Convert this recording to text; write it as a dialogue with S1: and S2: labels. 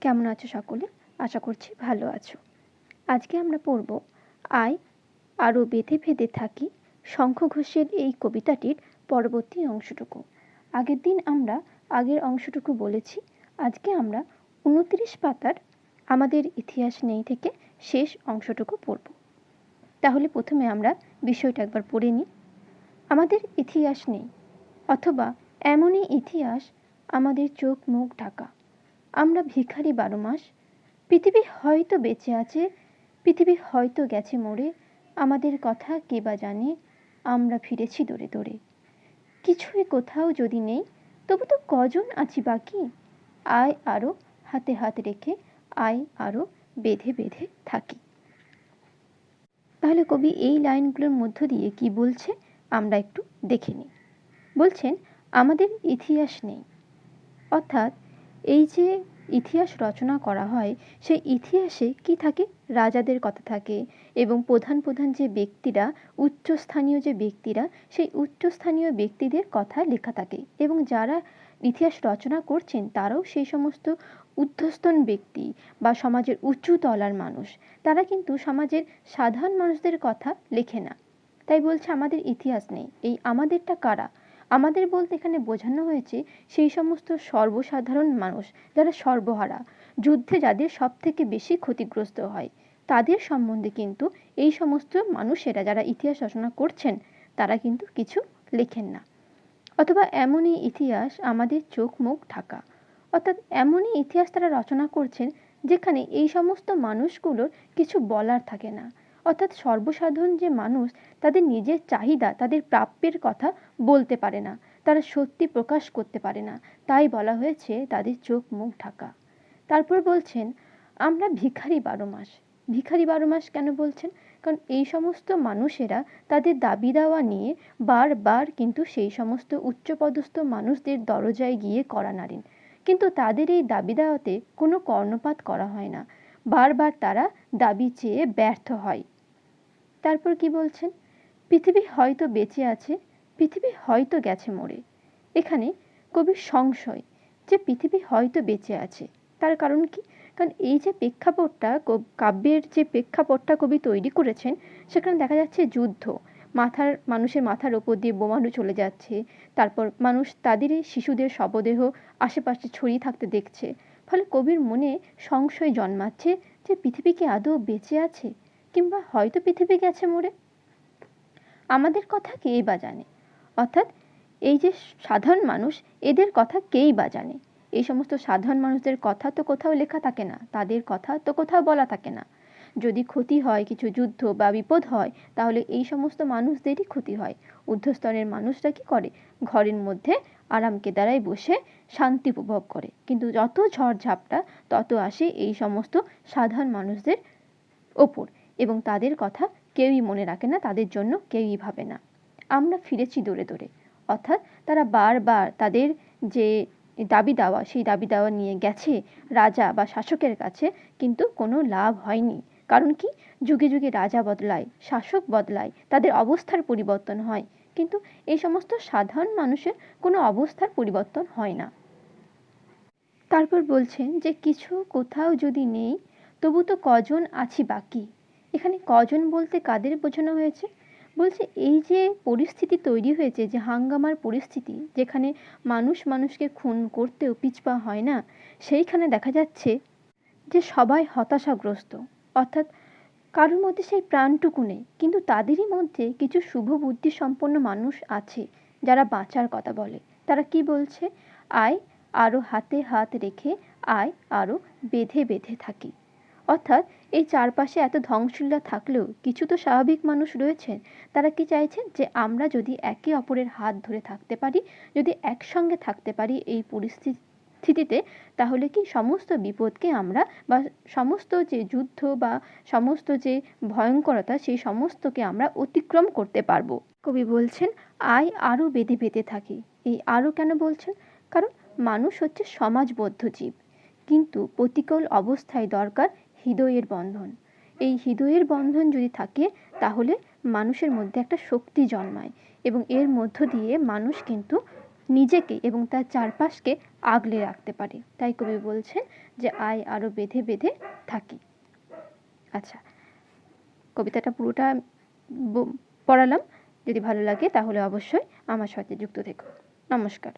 S1: কেমন আছো সকলে? আশা করছি ভালো আছো। আজকে আমরা পড়ব, আয় আরও বেঁধে ভেদে থাকি শঙ্খ ঘোষের এই কবিতাটির পরবর্তী অংশটুকু। আগের দিন আমরা আগের অংশটুকু বলেছি, আজকে আমরা উনত্রিশ পাতার আমাদের ইতিহাস নেই থেকে শেষ অংশটুকু পড়ব। তাহলে প্রথমে আমরা বিষয়টা একবার পড়ে নিই। আমাদের ইতিহাস নেই, অথবা এমনই ইতিহাস আমাদের চোখ মুখ ঢাকা। আমরা ভিখারি বারো মাস, পৃথিবী হয়তো বেঁচে আছে, পৃথিবী হয়তো গেছে মরে, আমাদের কথা কে বা জানে, আমরা ফিরেছি দৌড়ে দৌড়ে কিছুই কোথাও যদি নেই, তবু তো কজন আছি বাকি? আয় আরও হাতে হাত রেখে, আয় আরও বেঁধে বেঁধে থাকি। তাহলে কবি এই লাইনগুলোর মধ্য দিয়ে কি বলছে, আমরা একটু দেখে নিই। বলছেন, আমাদের ইতিহাস নেই। অর্থাৎ এই যে ইতিহাস রচনা করা হয়, সেই ইতিহাসে কি থাকে? রাজাদের কথা থাকে এবং প্রধান প্রধান যে ব্যক্তিরা, উচ্চস্থানীয় যে ব্যক্তিরা, সেই উচ্চস্থানীয় ব্যক্তিদের কথা লেখা থাকে এবং যারা ইতিহাস রচনা করছেন, তারাও সেই সমস্ত ঊর্ধ্বস্তন ব্যক্তি বা সমাজের উঁচু তলার মানুষ। তারা কিন্তু সমাজের সাধারণ মানুষদের কথা লেখে না। তাই বলছে, আমাদের ইতিহাস নেই। এই আমাদেরটা কারা? আমাদের বলতে এখানে বোঝানো হয়েছে সেই সমস্ত সর্বসাধারণ মানুষ যারা সর্বহারা, যুদ্ধে যাদের সব থেকে বেশি ক্ষতিগ্রস্ত হয়, তাদের সম্বন্ধে কিন্তু এই সমস্ত মানুষেরা যারা ইতিহাস রচনা করছেন, তারা কিন্তু কিছু লেখেন না। অথবা এমনই ইতিহাস আমাদের চোখ মুখ ঢাকা। অর্থাৎ এমনই ইতিহাস তারা রচনা করছেন, যেখানে এই সমস্ত মানুষগুলোর কিছু বলার থাকে না। অর্থাৎ সর্বসাধারণ যে মানুষ, তাদের নিজের চাহিদা, তাদের প্রাপ্যের কথা বলতে পারে না। তারা সত্যি প্রকাশ করতে পারে না। তাই বলা হয়েছে, তাদের চোখ মুখ ঢাকা। তারপর বলছেন, আমরা ভিখারি বারো মাস। ভিখারি বারো মাস কেন বলছেন? কারণ এই সমস্ত মানুষেরা তাদের দাবি দাওয়া নিয়ে বারবার কিন্তু সেই সমস্ত উচ্চপদস্থ মানুষদের দরজায় গিয়ে করা নাড়েন। কিন্তু তাদের এই দাবি দাওয়াতে কোনো কর্ণপাত করা হয় না। বারবার তারা দাবি চেয়ে ব্যর্থ হয়। তারপর কি বলছেন? পৃথিবী হয়তো বেঁচে আছে, পৃথিবী হয়তো গেছে মরে। এখানে কবির সংশয় যে পৃথিবী হয়তো বেঁচে আছে। তার কারণ কি? কারণ এই যে প্রেক্ষাপটটা কাব্যের যে প্রেক্ষাপটটা কবি তৈরি করেছেন, সেখানে দেখা যাচ্ছে যুদ্ধ। মাথার মানুষের মাথার ওপর দিয়ে বোমারু চলে যাচ্ছে। তারপর মানুষ তাদেরই শিশুদের শবদেহ আশেপাশে ছড়িয়ে থাকতে দেখছে। ফলে কবির মনে সংশয় জন্মাচ্ছে যে পৃথিবী কি আদৌ বেঁচে আছে? কিংবা হয়তো পৃথিবী গেছে মরে আমাদের কথা কেই বা জানে? অর্থাৎ এই যে সাধারণ মানুষ, এদের কথা কেই বা জানে? এই সমস্ত সাধারণ মানুষদের কথা তো কোথাও লেখা থাকে না, তাদের কথা তো কোথাও বলা থাকে না। যদি ক্ষতি হয়, কিছু যুদ্ধ বা বিপদ হয়, তাহলে এই সমস্ত মানুষদেরই ক্ষতি হয়। ঊর্ধ্বস্তরের মানুষরা কি করে? ঘরের মধ্যে আরামকে দ্বারাই বসে শান্তি উপভোগ করে। কিন্তু যত ঝড়ঝাপটা, তত আসে এই সমস্ত সাধারণ মানুষদের ওপর। এবং তাদের কথা কেউই মনে রাখে না, তাদের জন্য কেউই ভাবে না। আমরা ফিরেছি দৌড়ে দৌড়ে অর্থাৎ তারা বারবার তাদের যে দাবি দাওয়া, সেই দাবি দাওয়া নিয়ে গেছে রাজা বা শাসকের কাছে, কিন্তু কোনো লাভ হয়নি। কারণ কি? যুগে যুগে রাজা বদলায়, শাসক বদলায়, তাদের অবস্থার পরিবর্তন হয়। কিন্তু এই সমস্ত সাধারণ মানুষের কোনো অবস্থার পরিবর্তন হয় না। তারপর বলছেন যে, কিছু কোথাও যদি নেই, তবু তো কজন আছি বাকি? এখানে কজন বলতে কাদের বোঝানো হয়েছে? বলছে, এই যে পরিস্থিতি তৈরি হয়েছে, যে হাঙ্গামার পরিস্থিতি, যেখানে মানুষ মানুষকে খুন করতেও পিছপা হয় না, সেইখানে দেখা যাচ্ছে যে সবাই হতাশাগ্রস্ত। অর্থাৎ কারোর মধ্যে সেই প্রাণটুকু নেই, কিন্তু তাদেরই মধ্যে কিছু শুভ বুদ্ধি সম্পন্ন মানুষ আছে, যারা বাঁচার কথা বলে। তারা কি বলছে? আয় আরও হাতে হাত রেখে, আয় আরও বেঁধে বেঁধে থাকি। অর্থাৎ এই চারপাশে এত ধ্বংসলীলা থাকলেও কিছু তো স্বাভাবিক মানুষ রয়েছেন। তারা কি চাইছেন যে আমরা যদি একে অপরের হাত ধরে থাকতে পারি, যদি একসঙ্গে থাকতে পারি এই পরিস্থিতিতে, তাহলে কি সমস্ত বিপদকে আমরা বা সমস্ত যে যুদ্ধ বা সমস্ত যে ভয়ঙ্করতা, সেই সমস্তকে আমরা অতিক্রম করতে পারব। কবি বলছেন, আয় আরও বেঁধে বেঁধে থাকি। এই আরও কেন বলছেন? কারণ মানুষ হচ্ছে সমাজবদ্ধ জীব। কিন্তু প্রতিকূল অবস্থায় দরকার হৃদয়ের বন্ধন। এই হৃদয়ের বন্ধন যদি থাকে, তাহলে মানুষের মধ্যে একটা শক্তি জন্মায় এবং এর মধ্য দিয়ে মানুষ কিন্তু নিজেকে এবং তার চারপাশকে আগলে রাখতে পারে। তাই কবি বলছেন যে, আয় আরও বেঁধে বেঁধে থাকি। আচ্ছা কবিতাটা পুরোটা পড়ালাম। যদি ভালো লাগে, তাহলে অবশ্যই আমার সাথে যুক্ত থেকো। নমস্কার।